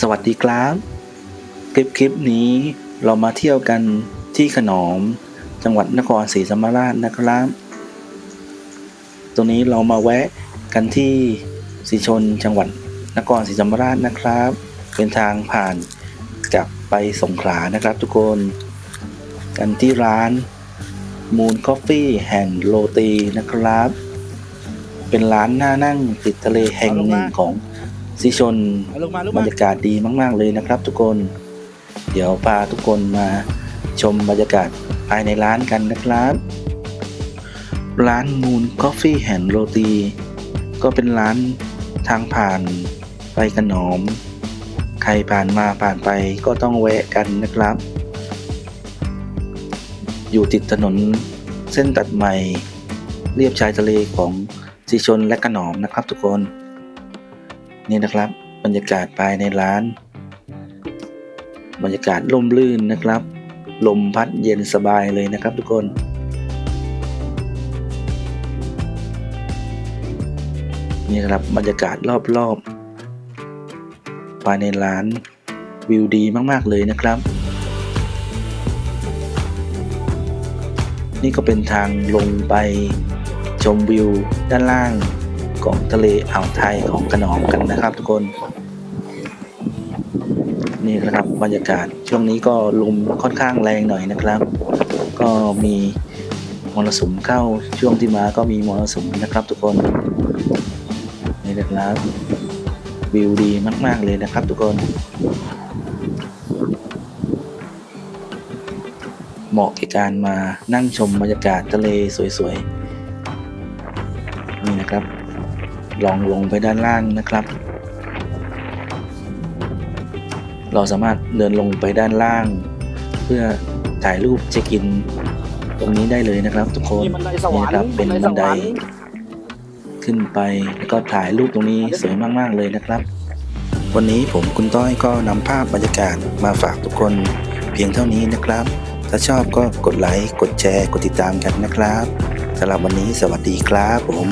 สวัสดีครับ คลิปคลิปนี้เรามาเที่ยวกันที่ขนอม จังหวัดนครศรีธรรมราชนะครับ ตรงนี้เรามาแวะกันที่สีชนจังหวัดนครศรีธรรมราชนะครับ เป็นทางผ่านกลับไปสงขลานะครับทุกคน กันที่ร้าน Moon Coffee แห่งโรตีนะครับ เป็นร้านหน้านั่งติดทะเลแห่งหนึ่งของ สีชนเอาลงมาลูกบรมารยากาศดีมาก ๆ เลยนะครับ ทุกคน เดี๋ยวพาทุกคนมาชมบรรยากาศภายในร้านกันนะครับ ร้าน Moon Coffee แห่งโรตี ก็เป็นร้านทางผ่านไปขนอมใครผ่านมาผ่านไปก็ต้องแวะกันนะครับ อยู่ติดถนนเส้นตัดใหม่ เรียบชายทะเลของสีชนและขนอมนะครับทุกคน นี่นะครับ บรรยากาศภายในร้าน บรรยากาศร่มรื่นนะครับ ลมพัดเย็นสบายเลยนะครับทุกคนนี่ครับบรรยากาศรอบๆ ภายในร้านวิวดีมากๆเลยนะครับ นี่ก็เป็นทางลงไปชมวิวด้านล่าง ของทะเลอ่าวไทยของขนอมกันนะครับ ทุกคน นี่นะครับบรรยากาศช่วงนี้ก็ลมค่อนข้างแรงหน่อยนะครับ ก็มีมรสุมเข้าช่วงที่มาก็มีมรสุมนะครับ ทุกคนนี่นะครับวิวดีมาก ๆ เลยนะครับ ทุกคน เหมาะแก่การมานั่งชมบรรยากาศทะเลสวย ๆ นี่นะครับ ลองลงไปด้านล่างนะครับ เราสามารถเดินลงไปด้านล่าง เพื่อถ่ายรูปเช็คอินตรงนี้ได้เลยนะครับ ทุกคนนี่บันไดสวรรค์นี่นะครับเป็นบันไดบันไดสวรรค์ขึ้นไปแล้วก็ถ่ายรูปตรงนี้สวยมาก ๆ เลยนะครับ วันนี้ผมคุณต้อยก็นำภาพบรรยากาศมาฝากทุกคนเพียงเท่านี้นะครับ ถ้าชอบก็กดไลค์ กดแชร์ กดติดตามกันนะครับสำหรับวันนี้สวัสดีครับผม